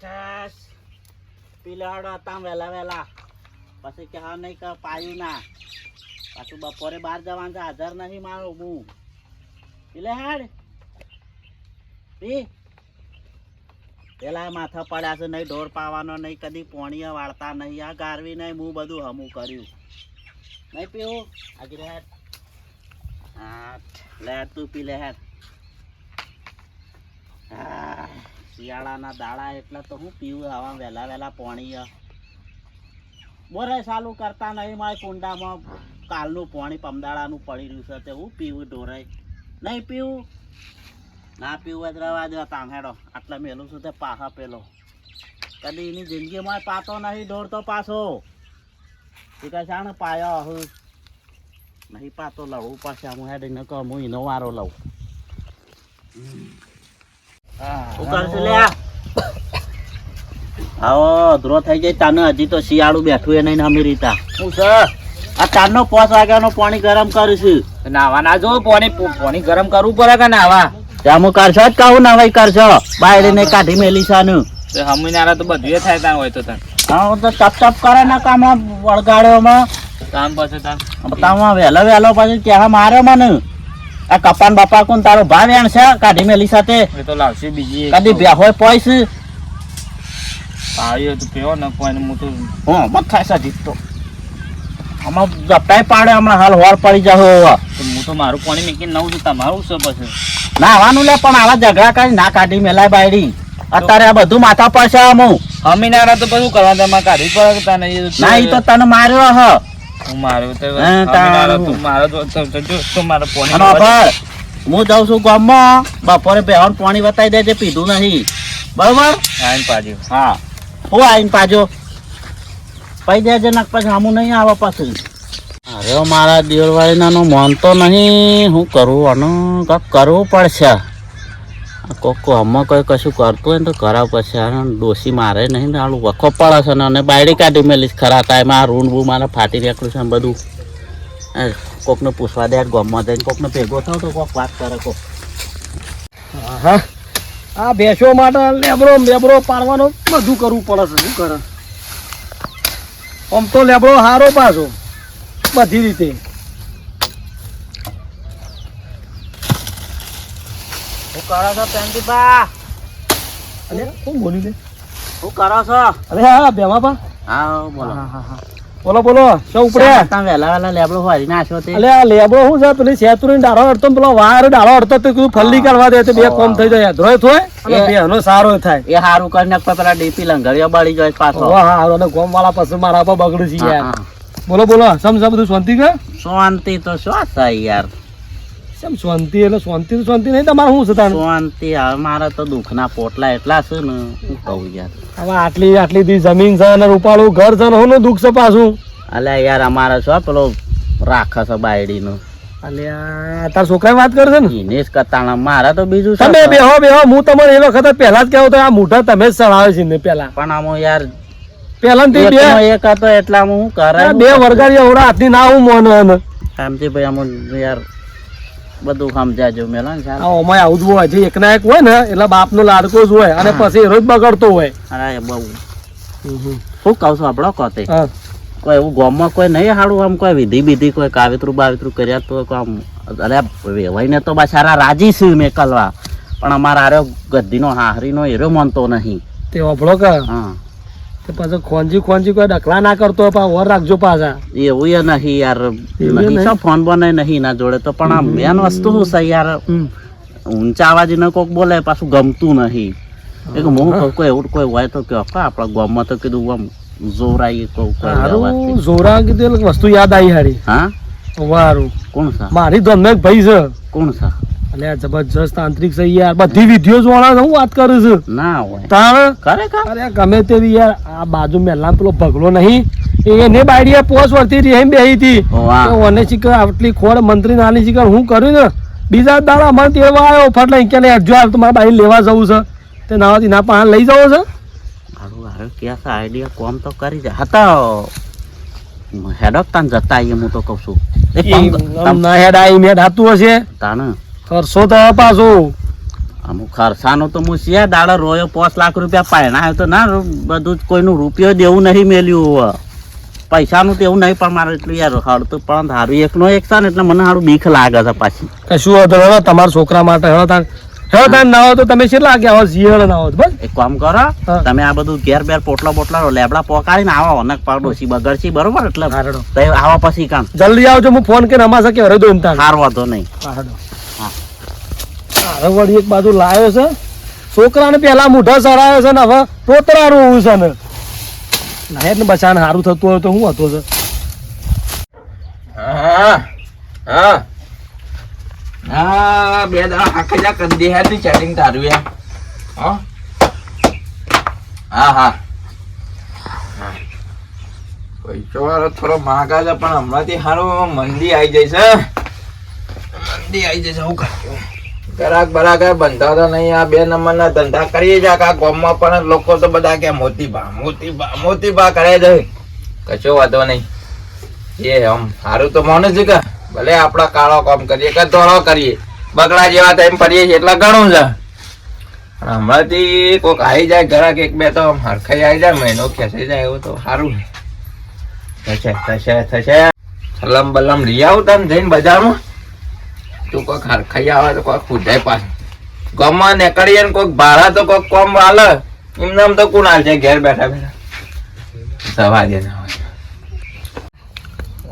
ઠસ. પીલાડો હતા વહેલા વહેલા પછી કે નહીં કે પાયું ના. પાછું બપોરે બહાર જવાનું છે હાજર નહીં મારો હું. પીલે હાડ. પી. પેલા માથા પડ્યા છે નહીં ઢોર પાવાનો નહીં કદી પોણીએ વાળતા નહીં. આ ગારવી નહીં હું બધું હમું કર્યું. નહીં પીવું? આગળ હેડ. હા લે તું પી લે હેડ. હા, શિયાળાના દાડા એટલે તો હું પીવું આવા વહેલા વહેલા પોણી બોરે ચાલુ કરતા નહીં મારે કુંડામાં કાલનું પોણી પમદાડાનું પડી રહ્યું છે તે હું પીવું ઢોરાય. નહીં પીવું? ના પીવું જ રવા દો તામ હેડો આટલા મેલું છું તે પાહા પેલો. કદી એની જિંદગીમાં પાતો નહીં દોડતો પાછો. તું કહે છે પાયો હું. નહીં પાતો, લડવું પડશે. હું હેડ એને કહું, હું એનો વારો લઉં. લે આવો ધ્રો થઈ જાય તાને હજી તો શિયાળું બેઠું એ નહીં ને અમી રીતા. હું છે? આ તારનો પાંચ વાગ્યાનો પાણી ગરમ કરીશું. નાવા ના જો પાણી પાણી ગરમ કરવું પડે કે નાવા? ત્યાં હું કરશો જ કહું ને કરશો. કરશો બાયડીને કાઢી મેલી છે તો હમીનારા તો બધું થાય ત્યાં હોય તો તને. હા હું તો ટપ ટપ કરે ના કામ વળગાડ્યોમાં કામ પછી તાર બતાવમાં વહેલો વહેલો પછી ક્યાં માર્યો મને. આ કપાન બાપા કોણ તારો ભાવ એણ છે કાઢી મેલી સાથે. એ તો લાવશે બીજી કદી બે હોય પોઈસ. આવ્યો તો કેવો ને કોઈ હું તો હું મત થાય સા જીતતો આમાં જપ્તાય પાડે હમણાં હાલ હોર પડી જાવ હું તો મારું પાણી મેકીને નવું છું તમારું છે પછી. આવવાનું લે પણ આવા ઝઘડા કરી ના કાઢી મેલાય બાયડી. અત્યારે આ બધું માથા પડશે અમુક હમીનારા તો બધું કરવા તમારે કાઢી પડે તને ના એ તો તને માર્યો હ. હું મારું તો હા, તારું. હમીનારા તો મારો તો- તો- તો જો તો મારો પાણી હું જાઉં છું ગામમાં. બપોરે બેહન પાણી બતાવી દેજે પીધું નહીં. બરોબર? આઈને હા. હું આવીને પાજો. પૈ દેજે નક પછી આમું નહીં આવે પાછું. અરે મારા દિયોરવાળીનાનો મન તો નહીં. હું કરું આનું કરવું પડશે. કોક આમાં કોઈ કશું કરતું હોય ને તો કરાવ પછી. આ ડોસી મારે નહીં ને, આલું વખો પડે છે ને, અને બાયડી કાઢી મેલીશ ખરા ટાઈમ. આ રૂણ બૂ મારે ફાટી નીકળ્યું છે ને બધું. કોકને પૂછવા દે ગમમાં જઈને કોકને ભેગો થાવ તો કોક વાત કરે કોક. હા આ ભેંસો માટે લેબડો લેબડો પાડવાનો બધું કરવું પડે છે. શું કરે? આમ તો લેબડો સારો પાછો. બધી રીતે. કરો છો પેન્ટીબા અરે શું બોલ્યું લે શું કરો છો? અરે હા બેમા પા હા બોલો. બોલો બોલો શું ઉપડે? તમે વહેલા વહેલા લેબડો વારી નાખ્યો તે. અલે આ લેબડો શું છે? પેલી સેતુરી ડાળો અડતો પેલો વાર ડાળો અડતો તો કીધું ફલ્લી કરવા દે તો બે કોમ થઈ જાય. ધ્રોય થોય અને બેનો સારો થાય. એ હારું કરીને કોઈ પેલા ડીપી લંગરિયો બળી જાય પાછો. હા અને ગોમ વાળા પછી મારા પર બગડું છે યાર. બોલો બોલો સમ સમ બધું શાંતિ કે શાંતિ તો શું થાય યાર. સમ શાંતિ? એટલે શાંતિ તો શાંતિ નહીં તમારે શું છે શાંતિ હવે મારે તો દુઃખના પોટલા એટલા છે ને હું કહું યાર. હવે આટલી આટલી દી જમીન છે અને રૂપાળું ઘર છે ને હોનું દુઃખ છે પાછું? અલ્યા યાર અમારે શું પેલો રાખે છે બાયડીનો? અલ્યા તાર છોકરા વાત કરે છે ને? એને કતાણા મારે તો બીજું તમે છે? બેહો બેહો હું તમને એ વખત પહેલા જ કહેવું તો આ મોઢા તમે જ ચડાવે છે ને પેલા પણ આમ યાર પેલા બે એક હતો એટલામાં હું કરે બે વર્ગ એવડા હાથની ના હું મોન સમજી ભાઈ આમ યાર બધું સમજાજો મેલો ને સારું. આવું જ હોય. જે એકના એક હોય ને એટલે બાપનો લાડકો જ હોય અને પછી રોજ બગડતો હોય. અરે બહુ. શું કહું છું આપણો કોતે? કોઈ એવું ગામમાં કોઈ નહીં હાડું આમ કોઈ વિધિ બીધી કોઈ કાવિતરું બાવિતરું કર્યા તો આમ અરે વેવાઈને તો બસ સારા રાજી છે મેકલવા પણ અમારા આર્યો ગદ્દીનો હાહરીનો એરો માનતો નહીં. તે ઓભળો કે? હા. પછી ખોંજી ખોંજી કોઈ ડકલા ના કરતો પા ઓર રાખજો પાછા. એવું એ નહીં યાર. નહીં. નહીં? ફોન બને નહીં ના જોડે તો પણ આ મેન વસ્તુ શું છે યાર? ઊંચા અવાજને કોક બોલે પાછું ગમતું નહીં. એક હું. કહું કોઈ એવું કોઈ હોય તો કહો આપણા ગામમાં તો કીધું આમ જોરાઈ કોઈ કોઈ જોરા કીધું વસ્તુ યાદ આવી હારી. હા? વારું. કોણ સા મારી ધોરનો ભાઈ છે. કોણ છે? આ જબરજસ્ત આંતરિક છે યાર. બધી વિધિઓ જોવાના હું વાત કરું છું. ના હોય. તાણ ખરેખર? અરે ગમે તેવી યાર આ બાજુ મેલા પેલો ભગલો નહીં. એને બાયડીએ પોસ વળતી રહી એમ બેહી હતી. ઓને ચીકર આટલી ખોડ મંત્રી નાની ચીકર હું કર્યું ને? બીજા દાડા મને તેવા આવ્યો ફટલે કે લે જો હાલ તમારા બાઈ લેવા જવું છે. તે નાવાથી ના પાન લઈ જવો છે? મારું હારું ક્યાં છે આઈડિયા કોમ તો કરી જાય. હતા હેડક તાન જતા આવીએ હું તો કહું છું. ના હેડ આઈ મેં હાતું હશે. તાન. કરશો તો પાછો. અમુક ખર્ચાનો તો હું શિયા દાડા રોયો પાંચ લાખ રૂપિયા પાયણા તો ના બધું જ કોઈનું રૂપિયો દેવું નહીં મેલ્યું પૈસાનું તો એવું નહીં પણ મારે એટલું યાર હળતું પણ સારું એકનો એક છે ને એટલે મને હારું બીક લાગે છે પાછી. કશું હતો હવે તમારા છોકરા માટે હવે તાર હવે તાર ના તો તમે કેટલા વાગ્યા હવે શિયાળ ના હોય બસ. એક કામ કરો તમે આ બધું ઘેર બેર પોટલા પોટલા લેબડા પોકાડીને આવો અને પાડોશી બગડશી બરોબર? એટલે. આવા પછી કામ. જલ્દી આવજો હું ફોન કરીને અમારે કે હરે દો હાર વાંધો નહીં. હા. વળી એક બાજુ લાવ્યો છે. છોકરાને પેલા મોઢા સરાયો છે ને હવે તોતરા રોવું છે ને. ના ને બચાને સારું થતું હોય તો હું હતો છે. હા હા. હા, બે દાડા આખા જા કરી દે હેડ ચેટિંગ તારું યાર હા. હા હા. હા. પૈસો થોડો માગા છે પણ હમણાંથી સારું મંદી આવી જાય છે મંદી આવી જાય છે હું ગરાક બરાક બંધાતા નહીં. આ બે નંબરના ધંધા કરીએ છે આ ગામમાં પણ લોકો તો બધા કે મોતી ભા મોતી ભા મોતી ભા કરે છે. કશો વાંધો નહીં. એ આમ સારું તો માનું છે કે. ભલે આપણા કાળો કામ કરીએ કે ધોળો કરીએ. બગડા જેવા ટાઈમ ફરીએ છીએ એટલે ઘણું છે. પણ હમણાંથી કોઈક આવી જાય ઘરાક એક બે તો હરખાઈ આવી જાય, મહિનો ખેંચાઈ જાય એવું તો સારું થશે થશે થશે. સલમ બલમ લઈ આવું તમે જઈને બજારમાં. તું કોઈક હરખાઈ આવે તો કોઈક પૂજાય પાછું. ગામમાં નીકળીએ ને કોઈક ભાડા તો કોઈક કોમ હાલે એમને આમ તો કોણ હાલ છે ઘેર બેઠા બેઠા. સવા દે ના હોય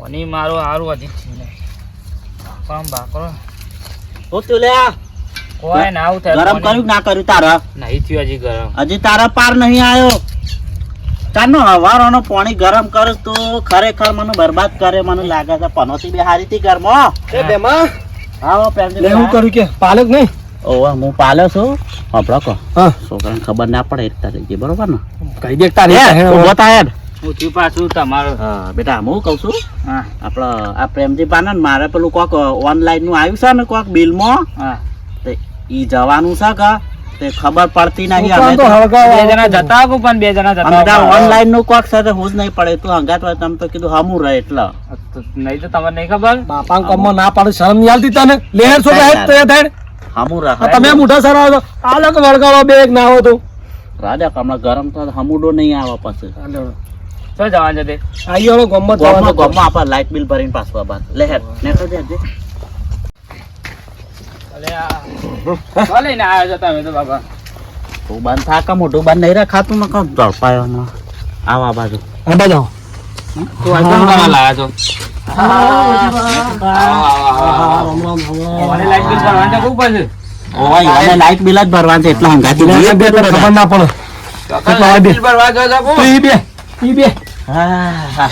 ઓની મારો હારું હતી છે ને કામ બાકરો. હું તું લે કોઈ ના આવું થાય ગરમ કર્યું ના કર્યું તારા? નહીં થયું હજી ગરમ. હજી તારા પાર નહીં આવ્યો તારનો હવારોનો પાણી ગરમ કરે તો. ખરેખર મને બરબાદ કરે મને લાગે છે પનોતી બે હારી હતી ઘરમાં. એ બેમાં. આવો પ્રેમજી લે હું કે? પાલક નહીં? ઓવા હું પાલ્યો છું. હપડો કહો. છોકરાને ખબર ના પડે એટલે રહેજે બરોબર ને? કઈ દેખતા હે, નહીં યાર. હું. થયું પાછું તમારું. બેટા હું કહું છું. હા. આ પ્રેમજી પાને મારે પેલું કોક ઓનલાઈનનું આવ્યું છે ને કોક બિલમાં? માં તે ઈ જવાનું છે કે? તે ખબર પડતી નહીં અમે તો બે જણા જતા પણ બે જણા જતા ઓનલાઈનનું કોક સાથે હું જ નહીં પડે. તું હંગાત તમે તો કીધું હમું રહે એટલે. નહીં તો તમને નહીં ખબર? બાપા કમમાં ના પાડે શરમ નહીં આવતી તને? લેહર છો હેડ તે એ હામુ રાખા તમે મોઢા સારા છો પાલક વળગાડો બે એક ના હો તો. રાજા કમળા ગરમ તો હમુડો નહીં આવે પછી. ચો જવા છે તે? આઈ ઓલો ગમત ગોમમાં ગોમમાં આપા લાઇટ બિલ ભરીને પાછો આવા લેહર નેકળ દે જે. અલે આ શું લઈને આવ્યા છો તમે તો બાબા તું બંધ થાકા કે મોઢું બંધ નહીં રાખાતું ને કાં? ઝડપાયો હમણાં. બાજુ. આ બાજુ તું આ કેમ કરવા લાયા છો? લાઈટ બિલ છે જ ભરવાનું છે એટલે હંગાતી ખબર ના પડે. કેટલા વાગે? બિલ ભરવા ગયો છો કોણ? ઈ બે ઈ બે. હા હા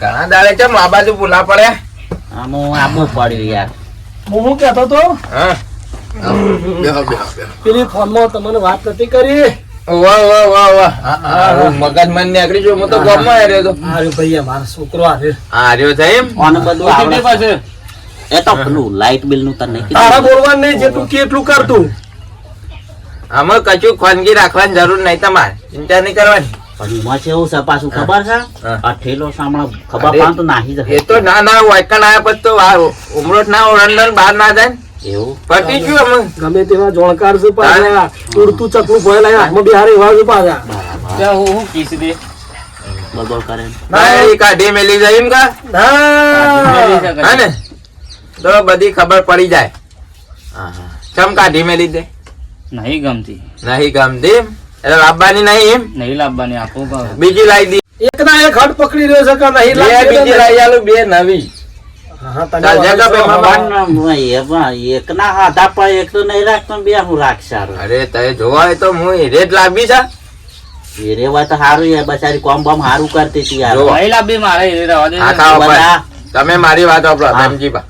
ઘણા દાડે ચમ આ બાજુ ભૂલા પડે આમ આબુ પડ્યું યાર. હું હું કહેતો તો હા. બેહો બેહો બેહો પેલી ફોનમાં તમને વાત નથી કરી. વાહ વાહ વાહ વાહ. હા, મગજ મન નીકળી જો હું તો ગામમાં આવ્યો તો આર્યો ભાઈ મારો છોકરો આર્યો આ છે એમ? આને બધું આવડે પાસે એ તો પેલું લાઇટ બિલનું તને નહીં તારા બોલવાનું નહીં જેટલું કેટલું કરતું આમાં કશું ખાનગી રાખવાની જરૂર નહીં તમારે. ચિંતા નહીં કરવાની. પણ એમાં છે એવું છે પાછું ખબર છે? આ ઠેલો સાંભળો ખબર પાડે તો નાહી એ તો ના ના વાયકણ આવ્યા પછી તો ઉમરોટ ના ઓરંડન બહાર ના જાય. એવું? પતી ગયું અમે. ગમે તેવા જોણકાર છે પાછા. ઉડતું ચકલું ભરેલા હાથમાં બિહારી એવા છે પાછા. ત્યાં હું હું કીધું તે બોલ બોલ કરે ના, કાઢી મેલી જાય એમ કા? હા ને? તો બધી ખબર પડી જાય. હા ચમ કાઢી મેલી દે? નહીં ગમતી. નહીં ગમતી એમ? એટલે લાવવાની નહીં એમ? નહીં લાવવાની આપું બીજી લાવી દી. એક ના એક હટ પકડી રહ્યો છે કે નહીં બે બીજી લાવી આલું બે નવી. હાથા પણ એક તો નહીં રાખતો બે હું રાખશે સારું. અરે તમે જોવા તો હું રેટ લાવી છે. રેવા તો સારું યાર બચારી કોમ બમ સારું કરતી હતી યાર. મારે તમે મારી વાત હા.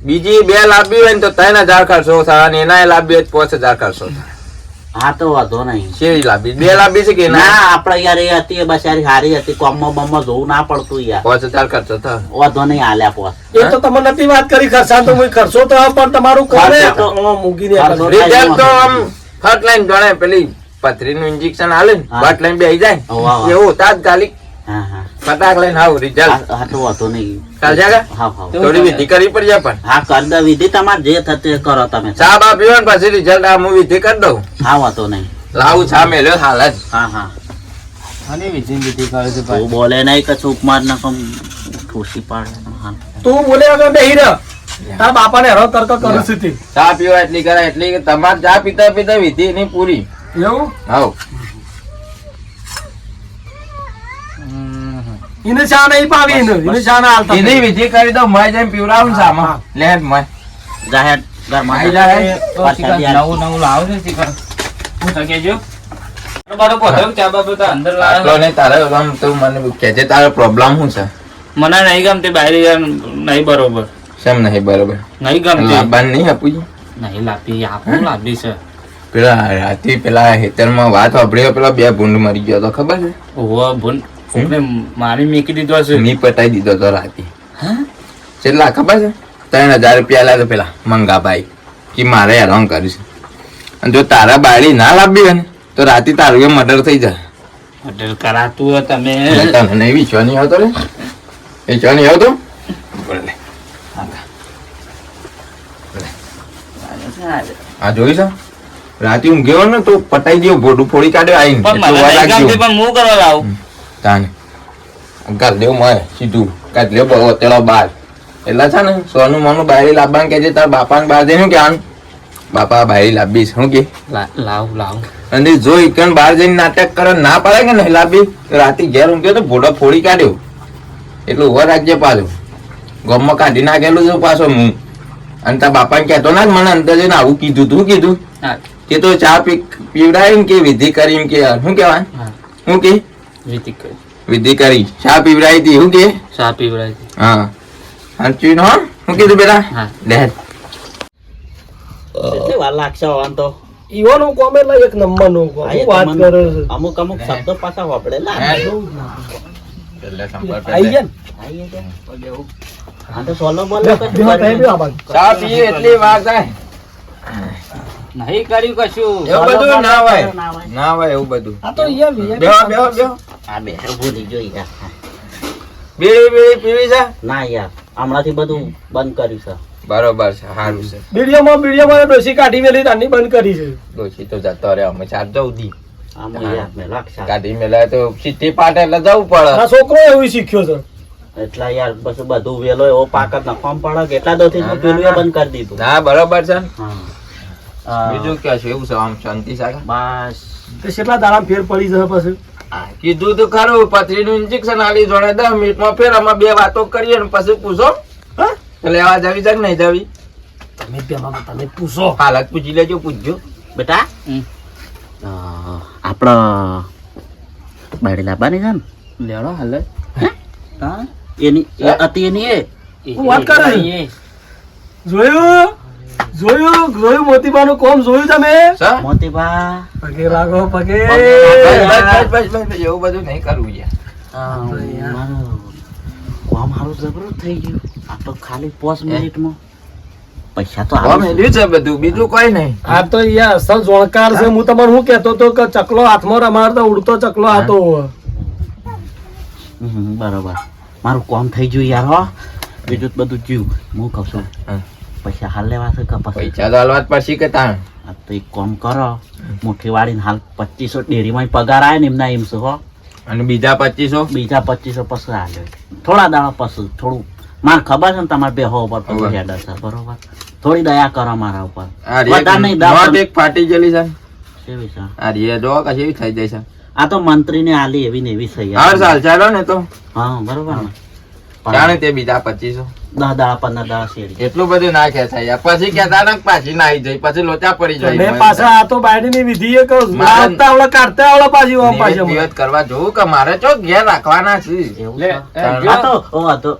બીજી બે લાભી હોય ને તો ત્રણ હજાર ખર્ચો થાય અને એના લાભી હોય તો પાંચ હજાર ખર્ચો થાય હા તો વાંધો નહીં. શેરી લાંબી? બે લાંબી છે કે ના? આપણે યાર એ હતી બસ યાર હારી હતી કોમમાં બમમાં જોવું ના પડતું યાર. પાંચ હજાર ખર્ચો થાય વાંધો નહીં હાલ્યા પોસ એ તો તમે નથી વાત કરી ખર્ચા તો હું ખર્ચો તો પણ તમારું કરે. ખર્ચો તો- આમાં મૂકીને ખર્ચો રિઝલ્ટ તો આમ ફર્સ્ટ લાઈન ગણે પેલી પથરીનું ઇન્જેક્શન હાલે ને લાઈન બટ લઈને હોવ. જાય. એવું તાત્કાલિક ફટાક લઈને આવું રિઝલ્ટ. હા હા, નહીં. કાલ જાગા હા હા થોડી વિધિ કરવી પડશે પણ. હા કર દો વિધિ તમાર જે થતું એ કરો તમે. ચા બા પીવો ને પછી રિઝલ્ટ આ હું વિધિ કરી દઉં. હા વાતો નહીં. લાવું ચા મેલ્યો હાલ જ. હા હા. અને વિધિ વિધિ કરે છે તું બોલે નહીં કશું ઉપમાર ના કમ ઠોસી પાડે. હા. તું બોલે હવે બેહી રહ્યો તારા બાપાને હરો તર્ક કરું છું ચા પીવા એટલી કરાય એટલી કે તમારે ચા પીતા પીતા વિધિ નહીં પૂરી. એવું? હાવ. એને ચા નહીં પાવી એને એને ચા ના હાલતા એની વિધિ કરી દો મય જઈને પીવડાવું ને ચામાં લે હેડ મય જાહેર ઘરમાં આઈ જા, આઈ. પાછા નવું નવું લાવો છે શીખર હું થકે જો બારો પોતો ચા બાબો તો અંદર આટલો લો ને તારે ગમ તું મને કહેજે તારો પ્રોબ્લેમ શું છે? મને નહીં ગમતી બહાર નહીં બરોબર. સેમ નહીં બરોબર? નહીં ગમતી. લાબાન નહીં આપું નહીં લાપી આપું લાપી છે? પેલા રાતે પેલા હેતરમાં વાત વાપરી પેલા બે ભૂંડ મરી ગયો તો ખબર છે? ઓહો ભૂન કોકને મારી મેકી દીધો છે. મી પટાઈ દીધો તો રાતે. કેટલા ખબર છે? ત્રણ હજાર રૂપિયા લાગે પેલા મંગાભાઈ કે મારે હેરાન કરીશ અને જો તારા બાળી ના લાવવી હોય ને તો રાતે તારું એ મર્ડર થઈ જાય. મર્ડર કરાતું હોય તમે. તને નહીં વિશ્વા નહીં આવતો રે. વિશ્વા નહીં આવતો? બોલે આ જોઈ છે? રાતે ઊંઘ્યો ને તો પટાઈ ગયો ભોડું ફોડી કાઢ્યો આવીને. પણ હું કરવા લાવું? તાને દેવું મળે સીધું. કાઢ લ્યો બહુ અત્યારે બાર. એટલે છે ને સોનું માનું બાયરી લાવવાનું કે છે તાર બાપાને બહાર જઈને કે આમ બાપા બાયરી લાવીશ. શું કે? લાવ લાવ. અને જો બહાર જઈને નાટક કરે ના પાડે કે નહીં લાવી? રાતે ઘેર ઊંઘ્યો તો ભોડો ફોડી કાઢ્યો. એટલું ઊભા રાખજે પાછું. ગમમાં કાઢી નાખેલું છે પાછો હું. અને તાર બાપાને કહેતો ના મને અંદર જઈને આવું કીધું તું કીધું. કે તો ચા પી પીવડાવીને કે વિધિ કરી એમ કે શું કહેવાય? શું કે? વિધિ કરી વિધિ કરી હતી શું કે? શા પીવડાવી હતી. હા. સાચું હો? શું કીધું બેટા? હા. લે. કેટલી વાર લાગશે આમ તો? ઈવાનો કોમે એટલે એક નંબરનું શું વાત કરે અમુક અમુક શબ્દો પાછા? આઈ ગયા ને? આ તો સોલો બોલો. ચા પીએ એટલી વાર થાય. નહીં કર્યું કશું. એવું બધું ના હોય. ના હોય. એવું બધું. આ તો અહીંયા બેહો બેહો બેહો. આ બેહો ભૂલી ગયો યાર. બીડી બીડી પીવી છે? ના યાર હમણાંથી બધું બંધ કર્યું છે. બરોબર છે સારું છે. બીડીઓમાં બીડીઓમાં ડોસી કાઢી મેલી તાની બંધ કરી છે. ડોસી તો જતો રહે અમે ચાર જવું દી. આમ યાર મેં લાગશે કાઢી મેલા તો સીધી પાટે એટલે જવું પડે. છોકરો એવું શીખ્યો છે. એટલા યાર પછી બધું વેલો એવો પાક નફામ પડે એટલા દોથી પેલું બંધ કરી દીધું. ના બરોબર છે. હા. બીજું કે છે? એવું છે? આમ શાંતિ સાગર બસ. તો કેટલા દાડા ફેર પડી જશે પછી? કીધું તો ખરું પથરીનું ઇન્જેક્શન આલી જોડે દસ મિનિટમાં ફેર અમે બે વાતો કરીએ ને પછી પૂછો. હા? લેવા જવી જાય નહીં જવી? તમે પેલા તમે પૂછો. હાલત પૂછી લેજો પૂછજો. બેટા? આપણા બાડી લાવવાની છે ને? લેડો હાલે. હા? એની એ હતી એની એ? વાત કરે છે? જોયું? જોયું મોતીબાનું કોમ? જોયું તમે? મોતીબા. પગે લાગો પગે. બસ, બસ, એવું બધું નહીં કરવું યાર કોમ મારું જબરું થઈ ગયું. આ તો ખાલી પોસ મિનિટમાં. પૈસા તો આવે છે. બધું? બીજું કોઈ નહીં. આ તો યાર અસલ જોણકાર છે. હું? તમને શું કેતો તો કે ચકલો હાથમાં રમાડતો ઉડતો ચકલો હતો બરોબર. મારું કોમ થઈ ગયું યાર હો. બીજું બધું જીવ હું કહું છું. હા. પૈસા હાલ લેવા છે કે પછી? પૈસા તો હાલવા પડશે કે તાણ? આ તો એક કામ કરો મુઠ્ઠી વાળીને હાલ પચીસો ડેરીમાં પગાર આવે ને એમના એમ હો. અને બીજા પચીસો? બીજા પચીસો પછી હાલે. થોડા દાડા પછી થોડું. માર ખબર છે ને તમારે બે હો ઉપર. પછી હેડર છે બરોબર? થોડી દયા કરો મારા ઉપર. બધા નહીં દા એક ફાટી ગયેલી છે કેવી છે? આ રે જો કશી એવી થઈ જાય છે. આ તો મંત્રીને આલી એવી ને એવી થઈ. હાર સાલ ચાલો ને તો. હા બરોબર ને. જાણે તે બીજા પચીસો. દસ દાડા પંદર દાડા શેરી એટલું બધું ના ખેંચાય. યાર પછી કેતા ને પાછી નાઈ જઈ પછી લોચા પડી મેં પાછા આ તો બાયડીની વિધિ એ કહું આવતા આવડે કાઢતા આવડે પાછી ઓમ પાછી નિયત કરવા જોઉં કે મારે જો ઘેર રાખવાના છે? એવું લે, આ તો ઓ આ તો.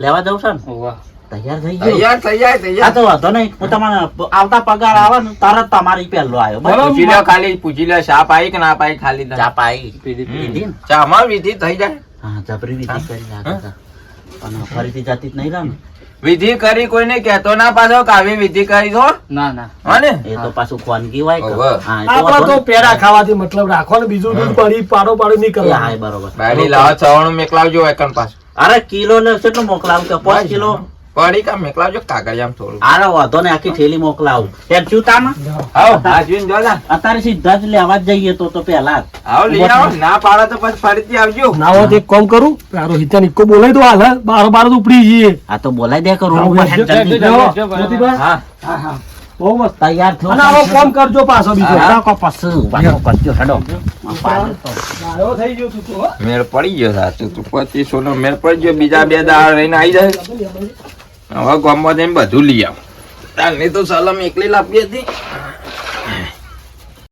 લેવા જવું છે ને? તૈયાર થઈ ગયો. તૈયાર તૈયાર જાય આ તૈયાર તો વાંધો નહીં. હું તમારે આવતા પગાર આવે ને તરત તમારી પહેલો આવ્યો? પૂછી લો ખાલી પૂછી લે શા પાઈ કે ના પાઈ ખાલી ચા પાઈ. પીધી ચામાં વિધિ થઈ જાય. હા જબરી વિધિ કરી છે અને ફરીથી જાતી જ નહીં રામ વિધિ કરી કોઈને કહેતો ના પાછો કે આવી વિધિ કરી છો ના ના. હા ને? એ તો પાછું ખોનગી હોય એ તો. પેડા ખાવાથી મતલબ રાખવાનો બીજું દૂધ પડી પાડો પાડો નહીં કરે હા, બરોબર. બાયડી લાવો ચવાણું મેકલાવજો એકન પાછું. અરે કિલો ને કેટલું મોકલાવ કે? પાંચ કિલો? પડી કા મેકલાવજો કાગળિયામાં થોડું. અરે વાંધો ને આખી થેલી મોકલાવ. એ જૂતામાં આવો. હા જોઈને જો જા. અત્યારે સીધા જ લેવા જઈએ તો તો પહેલા આવો લઈ આવો. ના પાડો તો પછી ફરીથી આવજો. ના હોત એક કામ કરું આ રોહિતા નિક્કો બોલાય તો હાલ બાર બારો તો ઉપડી જઈએ. આ તો બોલાય દે કરું. હું જો, જલ્દી. હા. હા, હા. બહુ મસ્ત. તૈયાર થયો અને આવો કામ કરજો પાછો બીજો. હા. કો પાછો પાછો કરજો હેડો. આ પાડો તો. ગાળો થઈ ગયો તું મેળ પડી ગયો સાચું તું પચીસો નો મેળ પડી ગયો. બીજા બે દાડા રહીને આવી જાય. હવે ગામમાં જઈને બધું લઈ આવ. તો સલામ એકલી લાપી હતી.